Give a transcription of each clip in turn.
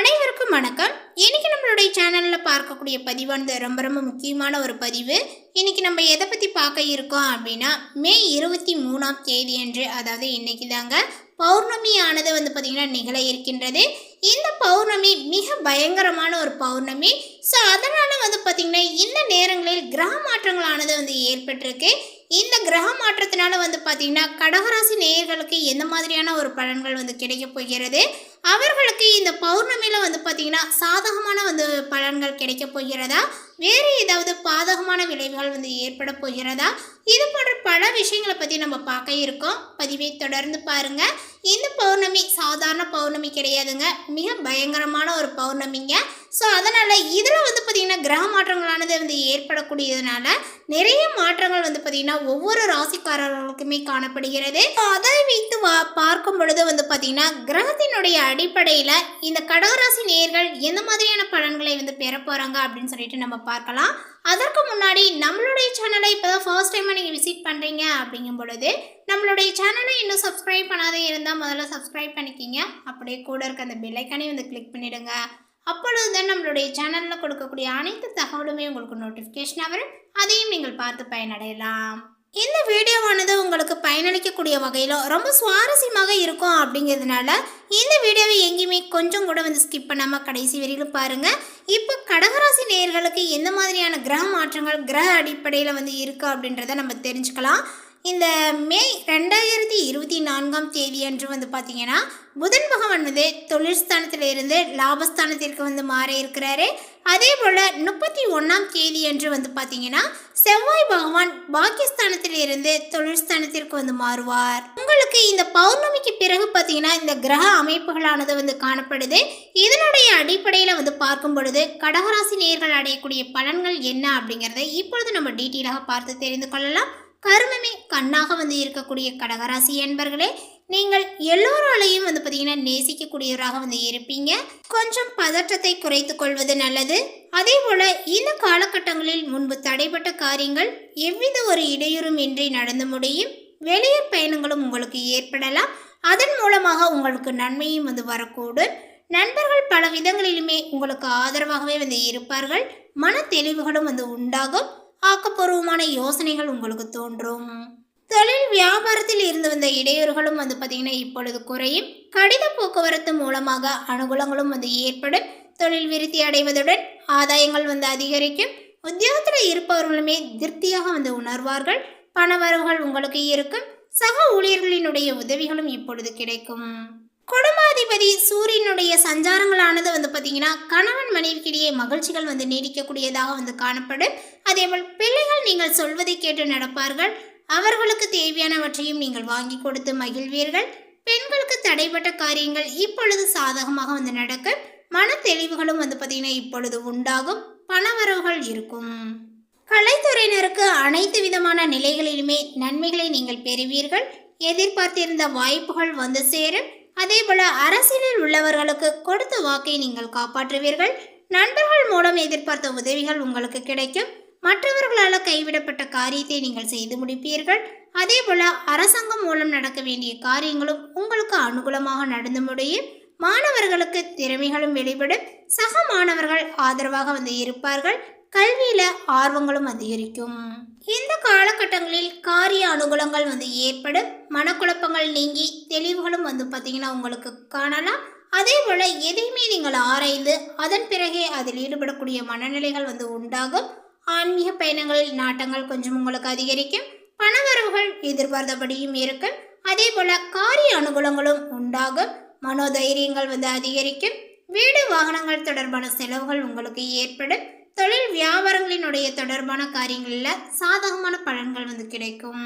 அனைவருக்கும் வணக்கம். இன்னைக்கு நம்மளுடைய சேனலில் பார்க்கக்கூடிய பதிவானது ரொம்ப ரொம்ப முக்கியமான ஒரு பதிவு. இன்னைக்கு நம்ம எதை பற்றி பார்க்க இருக்கோம் அப்படின்னா மே இருபத்தி மூணாம் தேதி அன்று அதாவது இன்னைக்கு தாங்க பௌர்ணமி ஆனது வந்து பார்த்திங்கன்னா நிகழ இருக்கின்றது. இந்த பௌர்ணமி மிக பயங்கரமான ஒரு பௌர்ணமி. ஸோ அதனால் வந்து பார்த்திங்கன்னா இந்த நேரங்களில் கிரக மாற்றங்களானது வந்து ஏற்பட்டிருக்கு. இந்த கிரக மாற்றத்தினால வந்து பார்த்திங்கன்னா கடகராசி நேயர்களுக்கு எந்த மாதிரியான ஒரு பலன்கள் வந்து கிடைக்க போகிறது? அவர்களுக்கு இந்த பௌர்ணமியில் வந்து பார்த்திங்கன்னா சாதகமான வந்து பலன்கள் கிடைக்க போகிறதா? வேறு ஏதாவது பாதகமான விளைவுகள் வந்து ஏற்பட போகிறதா? இது போன்ற விஷயங்களை பற்றி நம்ம பார்க்க இருக்கோம். பதிவை தொடர்ந்து பாருங்கள் இந்த பௌர்ணமி சாதாரண பௌர்ணமி கிடையாதுங்க. மிக பயங்கரமான ஒரு பௌர்ணமிங்க. ஸோ அதனால் இதில் வந்து பார்த்திங்கன்னா கிரக மாற்றங்களானது வந்து ஏற்படக்கூடியதுனால நிறைய மாற்றங்கள் வந்து பார்த்திங்கன்னா ஒவ்வொரு ராசிக்காரர்களுக்குமே காணப்படுகிறது. ஸோ அதை வைத்து வா பார்க்கும் பொழுது வந்து பார்த்திங்கன்னா கிரகத்தினுடைய அடிப்படையில் இந்த கடகராசி நேர்கள் எந்த மாதிரியான பலன்களை வந்து பெற போகிறாங்க அப்படின்னு சொல்லிட்டு நம்ம பார்க்கலாம். அதற்கு முன்னாடி நம்மளுடைய சேனலை இப்போ தான் ஃபர்ஸ்ட் டைமாக நீங்கள் விசிட் பண்ணுறீங்க அப்படிங்கும் பொழுது நம்மளுடைய சேனலை இன்னும் சப்ஸ்கிரைப் பண்ணாத இருந்தால் முதல்ல சப்ஸ்கிரைப் பண்ணிக்கிங்க. அப்படியே கூட இருக்க அந்த பெல்லைக்கானே வந்து கிளிக் பண்ணிவிடுங்க அப்பொழுது தான் நம்மளுடைய சேனலில் கொடுக்கக்கூடிய அனைத்து தகவலுமே உங்களுக்கு நோட்டிஃபிகேஷன் வரும். அதையும் நீங்கள் பார்த்து பயனடையலாம். இந்த வீடியோவானது உங்களுக்கு பயனளிக்கக்கூடிய வகையில் ரொம்ப சுவாரஸ்யமாக இருக்கும் அப்படிங்கிறதுனால இந்த வீடியோவை எங்கேயுமே கொஞ்சம் கூட வந்து ஸ்கிப் பண்ணாமல் கடைசி வரையிலும் பாருங்கள் இப்போ கடகராசி நேயர்களுக்கு எந்த மாதிரியான கிரக மாற்றங்கள் கிரக அடிப்படையில் வந்து இருக்குது அப்படின்றத நம்ம தெரிஞ்சுக்கலாம். இந்த மே ரெண்டாயிரத்தி இருபத்தி நான்காம் தேதி அன்று வந்து பார்த்தீங்கன்னா புதன் பகவான் வந்து தொழிற்ஸ்தானத்தில் இருந்து லாபஸ்தானத்திற்கு வந்து மாற இருக்கிறாரு. அதே போல் முப்பத்தி ஒன்றாம் தேதி அன்று வந்து பார்த்தீங்கன்னா செவ்வாய் பகவான் பாக்கியஸ்தானத்தில் இருந்து தொழிற்ஸ்தானத்திற்கு வந்து மாறுவார். உங்களுக்கு இந்த பௌர்ணமிக்கு பிறகு பார்த்தீங்கன்னா இந்த கிரக அமைப்புகளானது வந்து காணப்படுது. இதனுடைய அடிப்படையில் வந்து பார்க்கும் பொழுது கடகராசி நேர்கள் அடையக்கூடிய பலன்கள் என்ன அப்படிங்கிறத இப்பொழுது நம்ம டீட்டெயிலாக பார்த்து தெரிந்து கொள்ளலாம். கருமமே கண்ணாக வந்து இருக்கக்கூடிய கடகராசி என்பர்களே நீங்கள் எல்லோராலையும் வந்து பார்த்தீங்கன்னா நேசிக்கக்கூடியவராக வந்து இருப்பீங்க. கொஞ்சம் பதற்றத்தை குறைத்து கொள்வது நல்லது. அதே போல இந்த காலகட்டங்களில் முன்பு தடைப்பட்ட காரியங்கள் எவ்வித ஒரு இடையூறும் இன்றி நடந்து முடியும். வெளியூர் பயணங்களும் உங்களுக்கு ஏற்படலாம். அதன் மூலமாக உங்களுக்கு நன்மையும் வந்து வரக்கூடும். நண்பர்கள் பல விதங்களிலுமே உங்களுக்கு ஆதரவாகவே வந்து இருப்பார்கள். மன தெளிவுகளும் வந்து உண்டாகும். ஆக்கப்பூர்வமான யோசனைகள் உங்களுக்கு தோன்றும். தொழில் வியாபாரத்தில் இருந்து வந்த இடையூறுகளும் வந்து பார்த்திங்கன்னா இப்பொழுது குறையும். கடித போக்குவரத்து மூலமாக அனுகூலங்களும் வந்து ஏற்படும். தொழில் விருத்தி அடைவதுடன் ஆதாயங்கள் வந்து அதிகரிக்கும். உத்தியோகத்தில் இருப்பவர்களுமே திருப்தியாக வந்து உணர்வார்கள். பணவரவுகள் உங்களுக்கு இருக்கும். சக ஊழியர்களினுடைய உதவிகளும் இப்பொழுது கிடைக்கும். குடும்பாதிபதி சூரியனுடைய சஞ்சாரங்களானது வந்து பார்த்தீங்கன்னா கணவன் மனைவிக்கிடையே மகிழ்ச்சிகள் வந்து நீடிக்கக்கூடியதாக வந்து காணப்படும். அதேபோல் பிள்ளைகள் நீங்கள் சொல்வதை கேட்டு நடப்பார்கள். அவர்களுக்கு தேவையானவற்றையும் நீங்கள் வாங்கி கொடுத்து மகிழ்வீர்கள். பெண்களுக்கு தடைப்பட்ட காரியங்கள் இப்பொழுது சாதகமாக வந்து நடக்கும். மன தெளிவுகளும் வந்து பார்த்தீங்கன்னா இப்பொழுது உண்டாகும். பணவரவுகள் இருக்கும். கலைத்துறையினருக்கு அனைத்து விதமான நிலைகளிலுமே நன்மைகளை நீங்கள் பெறுவீர்கள். எதிர்பார்த்திருந்த வாய்ப்புகள் வந்து சேரும். அதேபோல அரசியலில் உள்ளவர்களுக்கு கொடுத்த வாக்கை நீங்கள் காப்பாற்றுவீர்கள். நண்பர்கள் மூலம் எதிர்பார்த்த உதவிகள் உங்களுக்கு கிடைக்கும். மற்றவர்களால் கைவிடப்பட்ட காரியத்தை நீங்கள் செய்து முடிப்பீர்கள். அதேபோல அரசாங்கம் மூலம் நடக்க வேண்டிய காரியங்களும் உங்களுக்கு அனுகூலமாக நடந்து முடியும். மாணவர்களுக்கு திறமைகளும் வெளிப்படும். சக மாணவர்கள் ஆதரவாக வந்து இருப்பார்கள். கல்வியில ஆர்வங்களும் அதிகரிக்கும். இந்த காலகட்டங்களில் காரிய அனுகூலங்கள் வந்து ஏற்படும். மனக்குழப்பங்கள் நீங்கி தெளிவுகளும் வந்து பார்த்தீங்கன்னா உங்களுக்கு காணலாம். அதே போல எதையுமே நீங்கள் ஆராய்ந்து அதன் பிறகே அதில் ஈடுபடக்கூடிய மனநிலைகள் வந்து உண்டாகும். ஆன்மீக பயணங்களில் நாட்டங்கள் கொஞ்சம் உங்களுக்கு அதிகரிக்கும். பணவரவுகள் எதிர்பார்த்தபடியும் இருக்கும். அதே போல காரிய அனுகூலங்களும் உண்டாகும். மனோதைரியங்கள் வந்து அதிகரிக்கும். வீடு வாகனங்கள் தொடர்பான செலவுகள் உங்களுக்கு ஏற்படும். தொழில் வியாபாரங்களினுடைய தொடர்பான காரியங்களில் சாதகமான பலன்கள் வந்து கிடைக்கும்.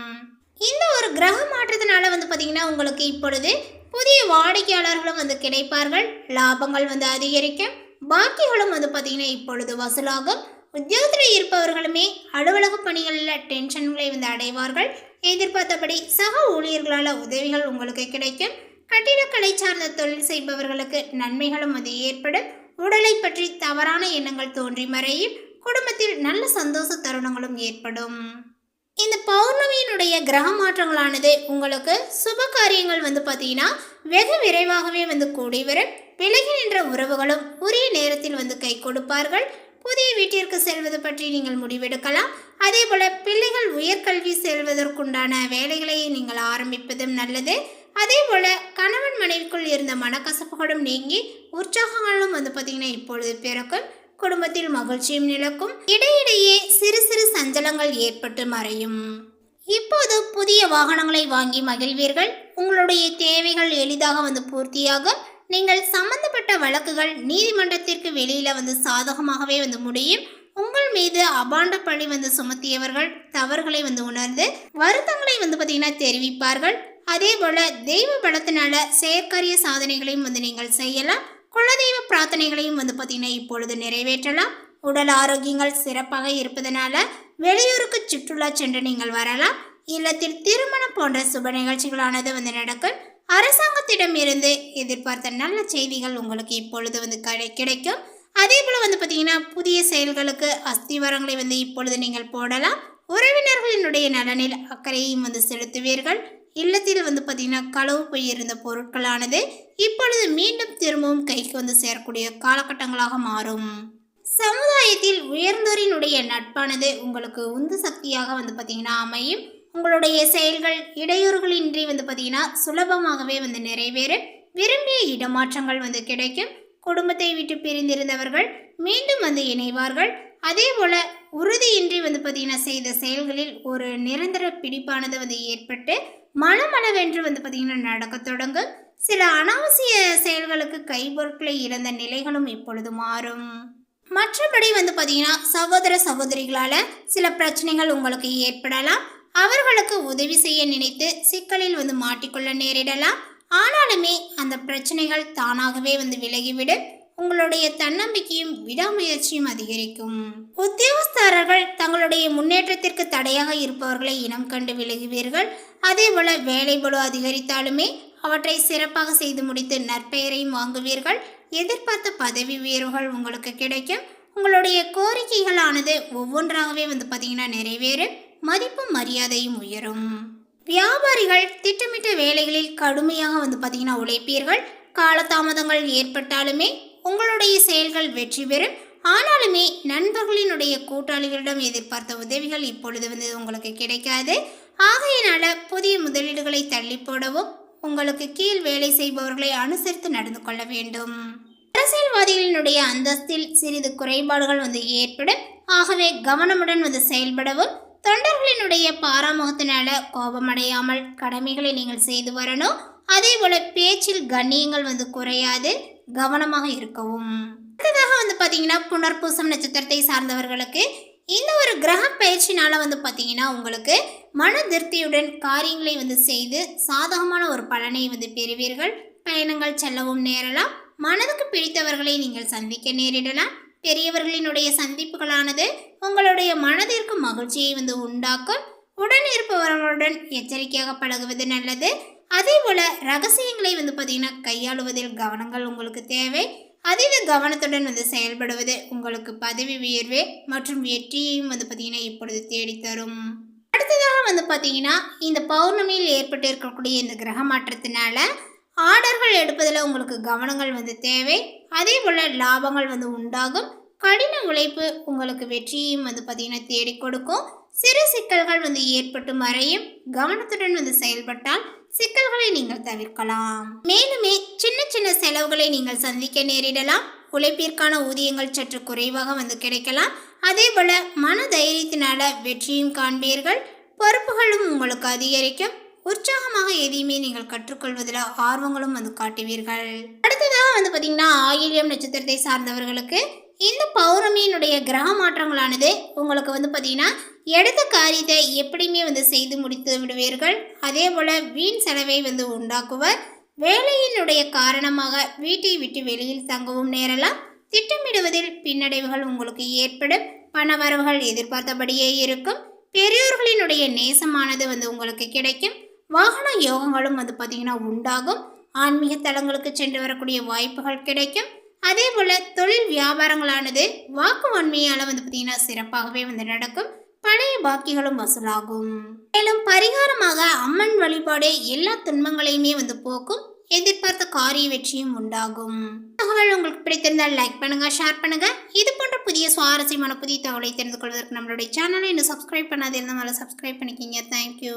இந்த ஒரு கிரக மாற்றத்தினால வந்து பார்த்தீங்கன்னா உங்களுக்கு இப்பொழுது புதிய வாடிக்கையாளர்களும் வந்து கிடைப்பார்கள். லாபங்கள் வந்து அதிகரிக்கும். பாக்கிகளும் வந்து பார்த்தீங்கன்னா இப்பொழுது வசூலாகும். உத்தியோகத்தில் இருப்பவர்களுமே அலுவலக பணிகளில் டென்ஷன்களை வந்து அடைவார்கள். எதிர்பார்த்தபடி சக ஊழியர்களால் உதவிகள் உங்களுக்கு கிடைக்கும். கட்டிடக்கலை சார்ந்த தொழில் செய்பவர்களுக்கு நன்மைகளும் அது ஏற்படும். உடலை பற்றி தவறான எண்ணங்கள் தோன்றி மறையும். குடும்பத்தில் நல்ல சந்தோஷ தருணங்களும் ஏற்படும். இந்த பௌர்ணமியினுடைய கிரக மாற்றங்களானது உங்களுக்கு சுப காரியங்கள் வந்து பார்த்தீங்கன்னா வெகு விரைவாகவே வந்து கூடி வரும். விலகி நின்ற உறவுகளும் உரிய நேரத்தில் வந்து கை கொடுப்பார்கள். புதிய வீட்டிற்கு செல்வது பற்றி நீங்கள் முடிவெடுக்கலாம். அதே போல பிள்ளைகள் உயர்கல்வி செல்வதற்குண்டான வேலைகளை நீங்கள் ஆரம்பிப்பதும் நல்லது. அதே போல் கணவன் மனைவிக்குள் இருந்த மனக்கசப்புகளும் நீங்கி உற்சாகங்களும் வந்து பார்த்தீங்கன்னா இப்பொழுது பிறக்கும். குடும்பத்தில் மகிழ்ச்சியும் நிலக்கும். இடையிடையே சிறு சிறு சஞ்சலங்கள் ஏற்பட்டு மறையும். இப்போது புதிய வாகனங்களை வாங்கி மகிழ்வீர்கள். உங்களுடைய தேவைகள் எளிதாக வந்து பூர்த்தியாக நீங்கள் சம்பந்தப்பட்ட வழக்குகள் நீதிமன்றத்திற்கு வெளியில் வந்து சாதகமாகவே வந்து முடியும். உங்கள் மீது அபாண்ட பழி வந்து சுமத்தியவர்கள் தவறுகளை வந்து உணர்ந்து வருத்தங்களை வந்து பார்த்தீங்கன்னா தெரிவிப்பார்கள். அதே போல தெய்வ பலத்தினால செயற்கரிய சாதனைகளையும் வந்து நீங்கள் செய்யலாம். குலதெய்வ பிரார்த்தனைகளையும் வந்து பார்த்தீங்கன்னா இப்பொழுது நிறைவேற்றலாம். உடல் ஆரோக்கியங்கள் சிறப்பாக இருப்பதனால வெளியூருக்கு சுற்றுலா சென்று நீங்கள் வரலாம். இல்லத்தில் திருமணம் போன்ற சுப நிகழ்ச்சிகளானது வந்து நடக்கும். அரசாங்கத்திடம் இருந்து எதிர்பார்த்த நல்ல செய்திகள் உங்களுக்கு இப்பொழுது வந்து கிடை கிடைக்கும். அதே போல் வந்து பார்த்தீங்கன்னா புதிய செயல்களுக்கு அஸ்திவாரங்களை வந்து இப்பொழுது நீங்கள் போடலாம். உறவினர்களினுடைய நலனில் அக்கறையும் வந்து செலுத்துவீர்கள். இல்லத்தில் வந்து பார்த்தீங்கன்னா களவு போயிருந்த பொருட்களானது இப்பொழுது மீண்டும் திரும்பவும் கைக்கு வந்து சேரக்கூடிய காலகட்டங்களாக மாறும். சமுதாயத்தில் உயர்ந்தோரினுடைய நட்பானது உங்களுக்கு உந்து சக்தியாக வந்து பார்த்திங்கன்னா அமையும். உங்களுடைய செயல்கள் இடையூறுகளின்றி வந்து பார்த்திங்கன்னா சுலபமாகவே வந்து நிறைவேறும். விரும்பிய இடமாற்றங்கள் வந்து கிடைக்கும். குடும்பத்தை விட்டு பிரிந்திருந்தவர்கள் மீண்டும் வந்து இணைவார்கள். அதே போல உறுதியின்றி வந்து பார்த்தீங்கன்னா செய்த செயல்களில் ஒரு நிரந்தர பிடிப்பானது வந்து ஏற்பட்டு மனமளவென்று வந்து பார்த்தீங்கன்னா நடக்கத் தொடங்கும். சில அனாவசிய செயல்களுக்கு கைபொருட்களை இழந்த நிலைகளும் இப்பொழுது மாறும். மற்றபடி வந்து பார்த்தீங்கன்னா சகோதர சகோதரிகளால் சில பிரச்சனைகள் உங்களுக்கு ஏற்படலாம். அவர்களுக்கு உதவி செய்ய நினைத்து சிக்கலில் வந்து மாட்டிக்கொள்ள நேரிடலாம். ஆனாலுமே அந்த பிரச்சனைகள் தானாகவே வந்து விலகிவிடும். உங்களுடைய தன்னம்பிக்கையும் விடாமுயற்சியும் அதிகரிக்கும். உத்தியோகஸ்தாரர்கள் தங்களுடைய முன்னேற்றத்திற்கு தடையாக இருப்பவர்களை இனம் கண்டு விலகுவீர்கள். அதே போல வேலை அதிகரித்தாலுமே அவற்றை சிறப்பாக செய்து முடித்து நற்பெயரையும் வாங்குவீர்கள். எதிர்பார்த்த பதவி உயர்வுகள் உங்களுக்கு கிடைக்கும். உங்களுடைய கோரிக்கைகளானது ஒவ்வொன்றாகவே வந்து பார்த்தீங்கன்னா நிறைவேறும். மதிப்பும் மரியாதையும் உயரும். வியாபாரிகள் திட்டமிட்ட வேலைகளில் கடுமையாக வந்து பார்த்தீங்கன்னா உழைப்பீர்கள். காலதாமதங்கள் ஏற்பட்டாலுமே உங்களுடைய செயல்கள் வெற்றி பெறும். ஆனாலுமே நண்பர்களினுடைய கூட்டாளிகளிடம் எதிர்பார்த்த உதவிகள் இப்பொழுது வந்து உங்களுக்கு கிடைக்காது. ஆகையினால புதிய முதலீடுகளை தள்ளி போடவும் உங்களுக்கு கீழ் வேலை செய்பவர்களை அனுசரித்து நடந்து கொள்ள வேண்டும். அரசியல்வாதிகளினுடைய அந்தஸ்தில் சிறிது குறைபாடுகள் வந்து ஏற்படும். ஆகவே கவனமுடன் வந்து செயல்படவும் தொண்டர்களினுடைய பாராமுகத்தினால கோபமடையாமல் கடமைகளை நீங்கள் செய்து வரணும். அதே போல பேச்சில் கண்ணியங்கள் வந்து குறையாது. கவனமாக இருக்கவும். அடுத்ததாக வந்து பார்த்தீங்கன்னா புனர்பூசம் நட்சத்திரத்தை சார்ந்தவர்களுக்கு இந்த ஒரு கிரக பயிற்சினால் வந்து பார்த்தீங்கன்னா உங்களுக்கு மன திருப்தியுடன் காரியங்களை வந்து செய்து சாதகமான ஒரு பலனை வந்து பெறுவீர்கள். பயணங்கள் செல்லவும் நேரலாம். மனதுக்கு பிடித்தவர்களை நீங்கள் சந்திக்க நேரிடலாம். பெரியவர்களினுடைய சந்திப்புகளானது உங்களுடைய மனதிற்கு மகிழ்ச்சியை வந்து உண்டாக்கும். உடன் இருப்பவர்களுடன் எச்சரிக்கையாக பழகுவது நல்லது. அதே போல் ரகசியங்களை வந்து பார்த்தீங்கன்னா கையாளுவதில் கவனங்கள் உங்களுக்கு தேவை. அதீத கவனத்துடன் வந்து செயல்படுவது உங்களுக்கு பதவி உயர்வு மற்றும் வெற்றியையும் வந்து பார்த்தீங்கன்னா இப்பொழுது தேடித்தரும். அடுத்ததாக வந்து பார்த்தீங்கன்னா இந்த பௌர்ணமியில் ஏற்பட்டு இருக்கக்கூடிய இந்த கிரக மாற்றத்தினால ஆர்டர்கள் எடுப்பதில் உங்களுக்கு கவனங்கள் வந்து தேவை. அதே போல் லாபங்கள் வந்து உண்டாகும். கடின உழைப்பு உங்களுக்கு வெற்றியையும் வந்து பார்த்தீங்கன்னா தேடி கொடுக்கும். சிறு சிக்கல்கள் வந்து ஏற்பட்டு மறையும். கவனத்துடன் வந்து செயல்பட்டால் சிக்கல்களை நீங்கள் தவிர்க்கலாம். மேலுமே சின்ன சின்ன செலவுகளை நீங்கள் சந்திக்க நேரிடலாம். உழைப்பிற்கான ஊதியங்கள் சற்று குறைவாக வந்து கிடைக்கலாம். அதே போல மன தைரியத்தினால வெற்றியும் காண்பீர்கள். பொறுப்புகளும் உங்களுக்கு அதிகரிக்கும். உற்சாகமாக எதையுமே நீங்கள் கற்றுக்கொள்வதில் ஆர்வங்களும் வந்து காட்டுவீர்கள். அடுத்ததாக வந்து பார்த்தீங்கன்னா ஆயில்யம் நட்சத்திரத்தை சார்ந்தவர்களுக்கு இந்த பௌர்ணமியினுடைய கிரக மாற்றங்களானது உங்களுக்கு வந்து பார்த்தீங்கன்னா எடுத்த காரியத்தை எப்படியுமே வந்து செய்து முடித்து விடுவீர்கள். அதே போல் வீண் செலவை வந்து உண்டாக்குவர். வேலையினுடைய காரணமாக வீட்டை விட்டு வெளியில் தங்கவும் நேரலாம். திட்டமிடுவதில் பின்னடைவுகள் உங்களுக்கு ஏற்படும். பண வரவுகள் எதிர்பார்த்தபடியே இருக்கும். பெரியோர்களினுடைய நேசமானது வந்து உங்களுக்கு கிடைக்கும். வாகன யோகங்களும் வந்து பார்த்திங்கன்னா உண்டாகும். ஆன்மீக தலங்களுக்கு சென்று வரக்கூடிய வாய்ப்புகள் கிடைக்கும். அதே போல் தொழில் வியாபாரங்களானது வாக்கு வன்மையால் வந்து பார்த்தீங்கன்னா சிறப்பாகவே வந்து நடக்கும். பழைய பாக்கிகளும் வசூலாகும். மேலும் பரிகாரமாக அம்மன் வழிபாடு எல்லா துன்பங்களையுமே வந்து போக்கும். எதிர்பார்த்த காரிய வெற்றியும் உண்டாகும். தகவல் உங்களுக்கு பிடித்திருந்தால் லைக் பண்ணுங்க ஷேர் பண்ணுங்க. இது போன்ற புதிய சுவாரஸ்யமான புதிய தகவலை தெரிந்து கொள்வதற்கு நம்மளுடைய சேனலை இன்னும் சப்ஸ்கிரைப் பண்ணாது இருந்தால் சப்ஸ்கிரைப் பண்ணிக்கிங்க. தேங்க்யூ